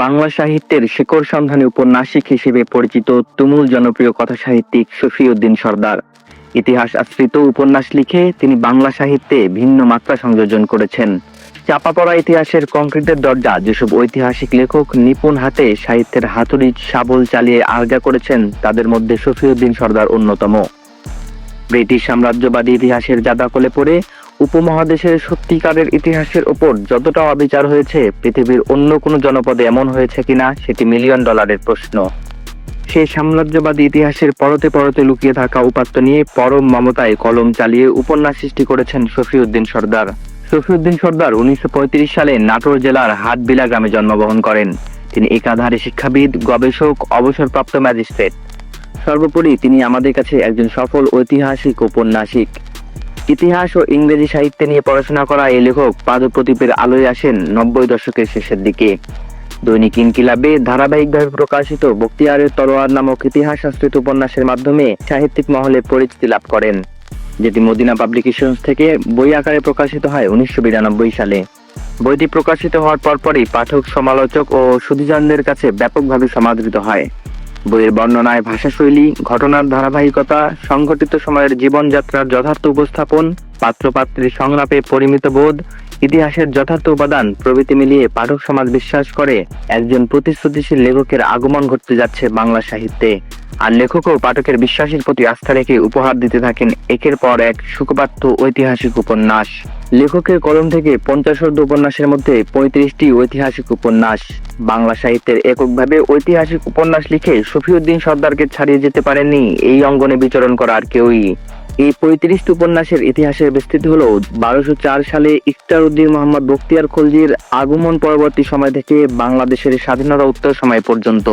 বাংলা সাহিত্যের শেকড় সন্ধানী উপন্যাসিক হিসেবে পরিচিত তুমুল জনপ্রিয় কথা সাহিত্যিক শফিউদ্দিন সর্দার। ইতিহাস আশ্রিত উপন্যাস লিখে তিনি বাংলা সাহিত্যে ভিন্ন মাত্রা সংযোজন করেছেন। চাপা পড়া ইতিহাসের কংক্রিটের দরজা যেসব ঐতিহাসিক লেখক নিপুণ হাতে সাহিত্যের হাতুড়ি শাবল চালিয়ে আলগা করেছেন, তাদের মধ্যে শফিউদ্দিন সর্দার অন্যতম। ব্রিটিশ সাম্রাজ্যবাদী ইতিহাসের জাদাকলে পড়ে উপমহাদেশের সত্যিকারের ইতিহাসের ওপর যতটা অবিচার হয়েছে, পৃথিবীর অন্য কোনো জনপদে এমন হয়েছে কিনা, সেটি মিলিয়ন ডলারের প্রশ্ন। সেই সাম্রাজ্যবাদী ইতিহাসের পরতে পরতে লুকিয়ে থাকা উপাত্ত নিয়ে পরম মমতায় কলম চালিয়ে উপন্যাস সৃষ্টি করেছেন শফিউদ্দিন সর্দার। শফিউদ্দিন সর্দার উনিশশো পঁয়ত্রিশ সালে নাটোর জেলার হাটবিলা গ্রামে জন্মগ্রহণ করেন। তিনি একাধারে শিক্ষাবিদ, গবেষক, অবসরপ্রাপ্ত ম্যাজিস্ট্রেট। সর্বোপরি তিনি আমাদের কাছে একজন সফল ঐতিহাসিক ঔপন্যাসিক। ইতিহাস ও ইংরেজি সাহিত্যে নিয়ে পড়াশোনা করা এই লেখক পাদপ্রদীপের আলোয় আসেন নব্বই দশকের শেষের দিকে। দৈনিক ইনকিলাবে ধারাবাহিকভাবে প্রকাশিত বক্তিয়ারের তলোয়ার নামক ইতিহাস আশ্রিত উপন্যাসের মাধ্যমে সাহিত্যিক মহলে পরিচিতি লাভ করেন, যেটি মদিনা পাবলিকেশনস থেকে বই আকারে প্রকাশিত হয় উনিশশো বিরানব্বই সালে। বইটি প্রকাশিত হওয়ার পরপরই পাঠক, সমালোচক ও সুধীজনদের কাছে ব্যাপকভাবে সমাদৃত হয়। বইয়ের বর্ণনায় ভাষাশৈলী ঘটনার ধারাবাহিকতা সংঘটিত সময়ের জীবনযাত্রার যথার্থ উপস্থাপন পাত্রপাত্রীর সংলাপে পরিমিত বোধ ইতিহাসের যথার্থ উপাদান প্রভৃতি মিলিয়ে পাঠক সমাজ বিশ্বাস করে, একজন প্রতিশ্রুতিশীল লেখকের আগমন ঘটতে যাচ্ছে বাংলা সাহিত্যে। আর লেখকও পাঠকের বিশ্বাসের প্রতি আস্থা রেখে উপহার দিতে থাকেন একের পর এক সুখপাঠ্য ঐতিহাসিক উপন্যাস। লেখকের কলম থেকে পঞ্চাশোর্ধ উপন্যাসের মধ্যে পঁয়ত্রিশটি ঐতিহাসিক উপন্যাস। বাংলা সাহিত্যের এককভাবে ঐতিহাসিক উপন্যাস লিখে শফিউদ্দিন সর্দারকে ছাড়িয়ে যেতে পারেননি, এই অঙ্গনে বিচরণ করা আর কেউই। এই পঁয়ত্রিশটি উপন্যাসের ইতিহাসের বিস্তৃতি হল বারোশো চার সালে ইকতার উদ্দিন মোহাম্মদ বখতিয়ার খলজির আগমন পরবর্তী সময় থেকে বাংলাদেশের স্বাধীনতা উত্তর সময় পর্যন্ত।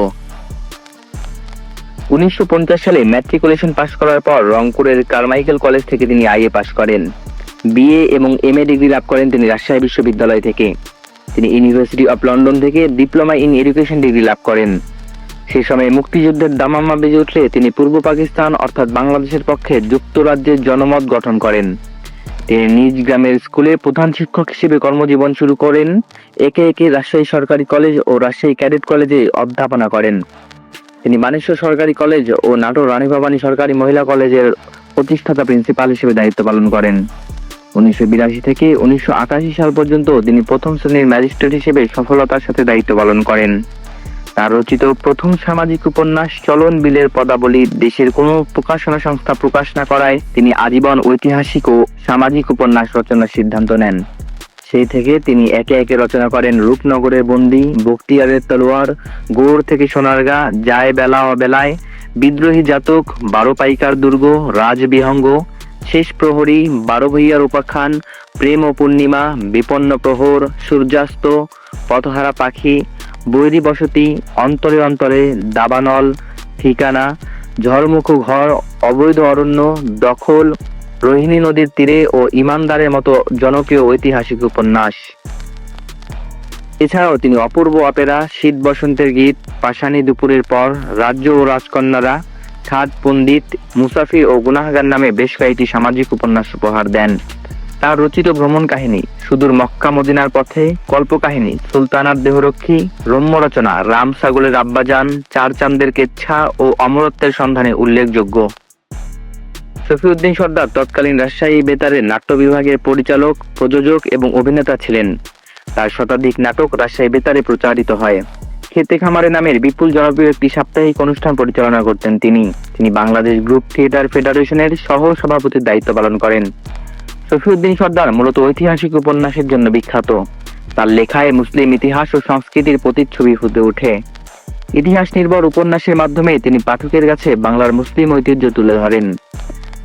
উনিশশো পঞ্চাশ সালে ম্যাট্রিকুলেশন পাশ করার পর রংপুরের কারমাইকেল কলেজ থেকে তিনি আইএ পাশ করেন। বিএ এবং এম এ ডিগ্রি লাভ করেন তিনি রাজশাহী বিশ্ববিদ্যালয় থেকে। তিনি ইউনিভার্সিটি অফ লন্ডন থেকে ডিপ্লোমা ইন এডুকেশন ডিগ্রি লাভ করেন। সেই সময় মুক্তিযুদ্ধের দামামা বেজে উঠলে তিনি পূর্ব পাকিস্তান অর্থাৎ বাংলাদেশের পক্ষে যুক্তরাজ্যের জনমত গঠন করেন। তিনি নিজ গ্রামের স্কুলে প্রধান শিক্ষক হিসেবে কর্মজীবন শুরু করেন, একে একে রাজশাহী সরকারি কলেজ ও রাজশাহী ক্যাডেট কলেজে অধ্যাপনা করেন। তিনি মানেশ্বর সরকারি কলেজ ও নাটোর রানী ভবানী সরকারি মহিলা কলেজের প্রতিষ্ঠাতা প্রিন্সিপাল হিসেবে দায়িত্ব পালন করেন। উনিশশো বিরাশি থেকে উনিশশো আটাশি সাল পর্যন্ত তিনি প্রথম শ্রেণির ম্যাজিস্ট্রেট হিসেবে সফলতার সাথে দায়িত্ব পালন করেন। তার রচিত প্রথম সামাজিক উপন্যাস চলন বিলের পদাবলী দেশের কোনো প্রকাশনা সংস্থা প্রকাশ না করায় তিনি আজীবন ঐতিহাসিক ও সামাজিক উপন্যাস রচনার সিদ্ধান্ত নেন। সেই থেকে তিনি একে একে রচনা করেন রূপনগরের বন্দি, বখতিয়ারের তলোয়ার, গোড় থেকে সোনারগা, যায় বেলা অবেলায়, বিদ্রোহী জাতক, বারো পাইকার দুর্গ রাজবিহঙ্গ শেষ প্রহরী, বারো ভূইয়ার উপাখ্যান, প্রেম ও পূর্ণিমা, বিপন্ন প্রহর, সূর্যাস্ত, পথহারা পাখি বৈরী বসতি, অন্তরে অন্তরে দাবানল, ঠিকানা, ঝড়মুখ ঘর, অবৈধ অরণ্য, দখল, রোহিণী নদীর তীরে ও ইমানদারের মতো জনপ্রিয় ঐতিহাসিক উপন্যাস। এছাড়াও তিনি অপূর্ব অপেরা, শীত বসন্তের গীত পাশানি দুপুরের পর রাজ্য ও রাজকন্যারা খাদ পণ্ডিত, মুসাফির ও গুনাহগার নামে বেশ কয়েকটি সামাজিক উপন্যাস উপহার দেন। তার রচিত ভ্রমণ কাহিনী, সুদূর মক্কা মদিনার পথে কল্পকাহিনী, সুলতানার দেহরক্ষী, রম্য রচনা, রাম সাগলের আব্বাজান, চার চান্দের কেচ্ছা ও অমরত্বের সন্ধানে উল্লেখযোগ্য। শফিউদ্দিন সর্দার তৎকালীন রাজশাহী বেতারের নাট্য বিভাগের পরিচালক, প্রযোজক এবং অভিনেতা ছিলেন। তার শতাধিক নাটক রাজশাহী বেতারে প্রচারিত হয়। খেতে খামারে নামের বিপুল জনপ্রিয় একটি সাপ্তাহিক অনুষ্ঠান পরিচালনা করতেন তিনি। তিনি বাংলাদেশ গ্রুপ থিয়েটার ফেডারেশনের সহ সভাপতির দায়িত্ব পালন করেন। শফিউদ্দিন সর্দার মূলত ঐতিহাসিক উপন্যাসের জন্য বিখ্যাত। তার লেখায় মুসলিম ইতিহাস ও সংস্কৃতির প্রতিচ্ছবি ফুটে ওঠে। ইতিহাস নির্ভর উপন্যাসের মাধ্যমে তিনি পাঠকের কাছে বাংলার মুসলিম ঐতিহ্য তুলে ধরেন।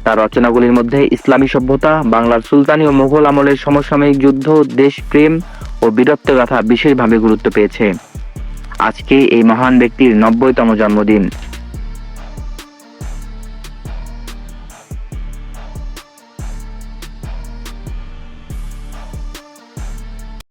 তার রচনাগুলির মধ্যে ইসলামী সভ্যতা, বাংলার সুলতানি ও মোগল আমলের সমসাময়িক যুদ্ধ, দেশপ্রেম ও বীরত্ব গাথা বিশেষভাবে গুরুত্ব পেয়েছে। আজকে এই মহান ব্যক্তির নব্বইতম জন্মদিন।